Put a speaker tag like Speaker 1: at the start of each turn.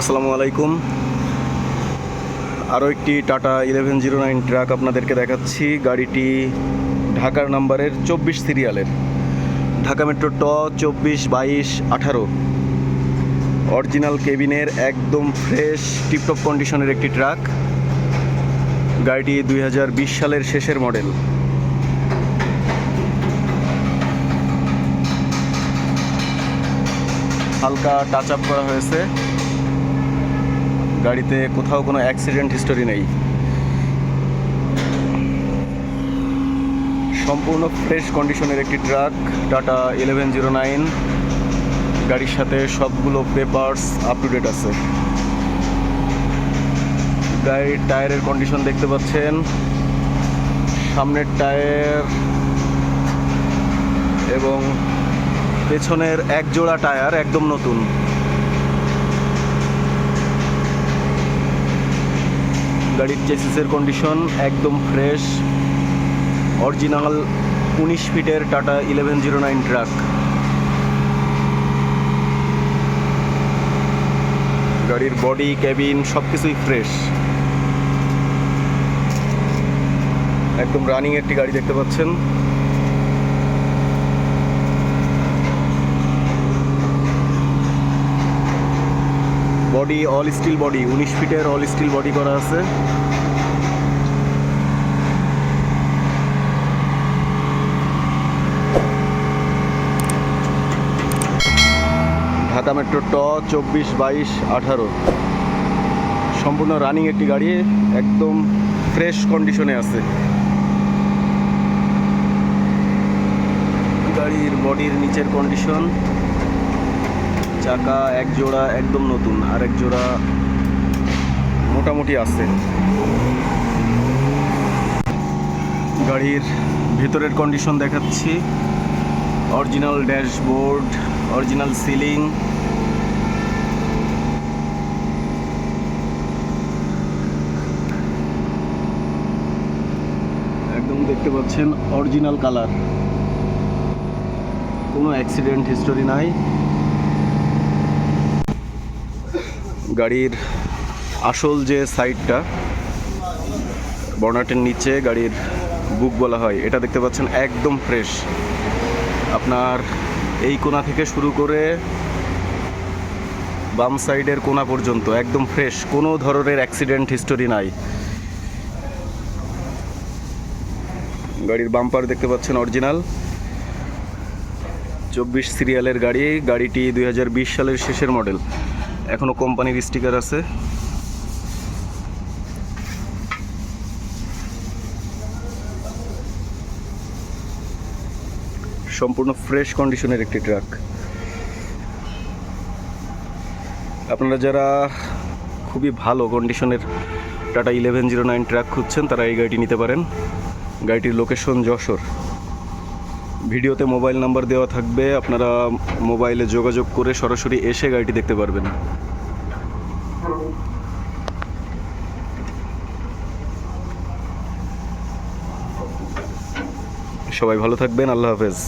Speaker 1: আসসালামু আলাইকুম। আরও একটি Tata eleven zero nine truck আপনাদেরকে দেখাচ্ছি। গাড়িটি ঢাকার নাম্বারের চব্বিশ সিরিয়ালের। ঢাকা মেট্রো ট চব্বিশ বাইশ আঠারো। অরিজিনাল কেবিনের একদম ফ্রেশ, টিপটপ কন্ডিশনের একটি ট্রাক। গাড়িটি দুই হাজার বিশ সালের শেষের মডেল। হালকা টাচ আপ করা হয়েছে। গাড়িতে কোথাও কোনো অ্যাক্সিডেন্ট হিস্টোরি নেই। সম্পূর্ণ ফ্রেশ কন্ডিশনের একটি truck Tata eleven zero nine গাড়ির সাথে সবগুলো পেপারস আপ টু ডেট আছে। গাড়ির টায়ারের কন্ডিশন দেখতে পাচ্ছেন। সামনের টায়ার এবং পেছনের এক জোড়া টায়ার একদম নতুন। গাড়ির চেসিসের কন্ডিশন একদম ফ্রেশ অরিজিনাল উনিশ ফিটের Tata eleven zero nine truck গাড়ির বডি ক্যাবিন সব কিছুই ফ্রেশ একদম রানিং একটি গাড়ি দেখতে পাচ্ছেন। বডি অল স্টিল বডি উনিশ ফিটের অল স্টিল বডি করা আছে। ঢাকা মেট্রো ট চব্বিশ, বাইশ, আঠারো। সম্পূর্ণ রানিং একটি গাড়ি, একদম ফ্রেশ কন্ডিশনে আছে। গাড়ির বডির নিচের কন্ডিশন চাকা, এক জোড়া একদম নতুন, আর এক জোড়া মোটামুটি আছে। গাড়ির ভিতরের কন্ডিশন দেখাচ্ছি। অরিজিনাল ড্যাশবোর্ড অরিজিনাল সিলিং একদম দেখতে পাচ্ছেন অরিজিনাল কালার কোনো অ্যাক্সিডেন্ট হিস্টোরি নাই। গাড়ির আসল যে সাইডটা বর্নাটের নিচে গাড়ির বুক বলা হয়, এটা দেখতে পাচ্ছেন একদম ফ্রেশ আপনার এই কোণা থেকে শুরু করে বাম সাইডের কোণা পর্যন্ত একদম ফ্রেশ কোনো ধরনের অ্যাক্সিডেন্ট হিস্টোরি নাই। গাড়ির বাম্পার দেখতে পাচ্ছেন অরিজিনাল চব্বিশ সিরিয়ালের গাড়ি, গাড়িটি দুই হাজার বিশ সালের শেষের মডেল এখনও কোম্পানির স্টিকার আছে। সম্পূর্ণ ফ্রেশ কন্ডিশনের একটি ট্রাক আপনারা যারা খুবই ভালো কন্ডিশনের Tata eleven zero nine truck খুঁজছেন, তারা এই গাড়িটি নিতে পারেন। গাড়িটির লোকেশন যশোর। ভিডিওতে মোবাইল নাম্বার দেওয়া থাকবে, আপনারা মোবাইলে যোগাযোগ করে সরাসরি এসে গাড়িটি দেখতে পারবেন। সবাই ভালো থাকবেন, আল্লাহ হাফেজ।